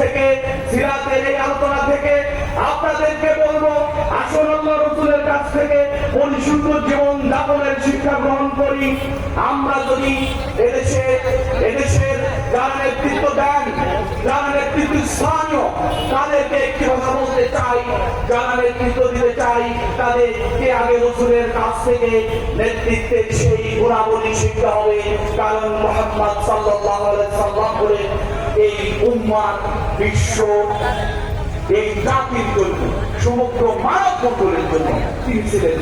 থেকে সিরাতের এই আলোচনা থেকে আপনাদেরকে বলব কাছ থেকে জীবন যাপনের শিক্ষা গ্রহণ করি। আমরা যদি এদেশে, এদেশের যারা নেতৃত্ব দেন, যারা নেতৃত্ব স্থানীয়, তাদেরকে একটি কথা বলতে চাই। যারা নেতৃত্ব দিতে চাই, তাদেরকে আগে কাছ থেকে নেতৃত্বের সেই গুণাবলী শিখতে হবে। কারণ মোহাম্মদ সাল্লাহ সাল্লাম বলে এই উম্মার বিশ্ব এই জাতির জন্য, সমগ্র মানব মন্ডলের জন্য তিনি ছিলেন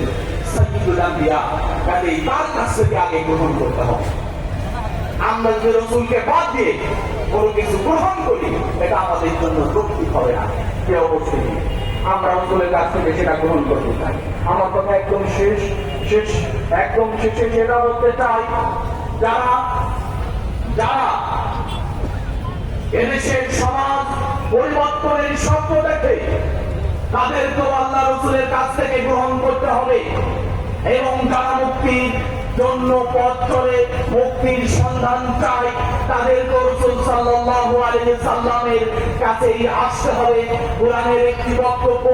আগে গ্রহণ করতে হবে। আমরা কোনো কিছু গ্রহণ করি আমাদের জন্য হবে না। অবশ্যই? আমরা সেটা গ্রহণ করতে চাই। আমার কথা একদম শেষ শেষ, একদম যেটা বলতে চাই, যারা যারা এদেশের সমাজ পরিবর্তনের আল্লাহ রসুলের কাছ থেকে গ্রহণ করতে হবে। এবং মুক্তির জন্য পথ চলে, মুক্তির সন্ধান চায় রসুল সাল্লাল্লাহু আলাইহি সাল্লামের আসতে হবে। কোরআনের একটি বক্তব্য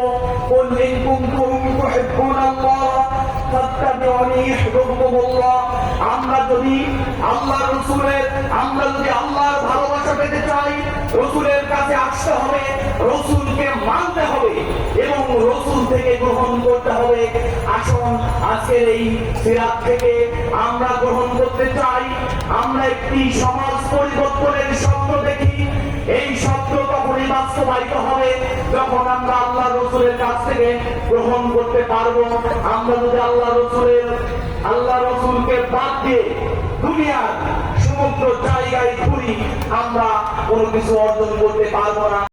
আমরা যদি আল্লাহ রসুলের, আমরা যদি ভালোবাসা পেতে চাই, রসুলের কাছে আসতে হবে, রসুলকে মানতে হবে এবং রসুল থেকে গ্রহণ করতে হবে। আসুন, আজকের এই সিরাত থেকে আমরা গ্রহণ করতে চাই। আমরা একটি সমাজ পরিবর্তনের স্বপ্ন দেখি। এই স্বপ্ন তখনই বাস্তবায়িত হবে যখন আমরা আল্লাহ রসুলের কাছ থেকে গ্রহণ করতে পারব। আমরা যদি আল্লাহ রসুলের আল্লাহ রসুলকে বাদ দিয়ে দুনিয়ার সমুদ্র জায়গায় ঘুরি আমরা কোনো কিছু অর্জন করতে পারব না।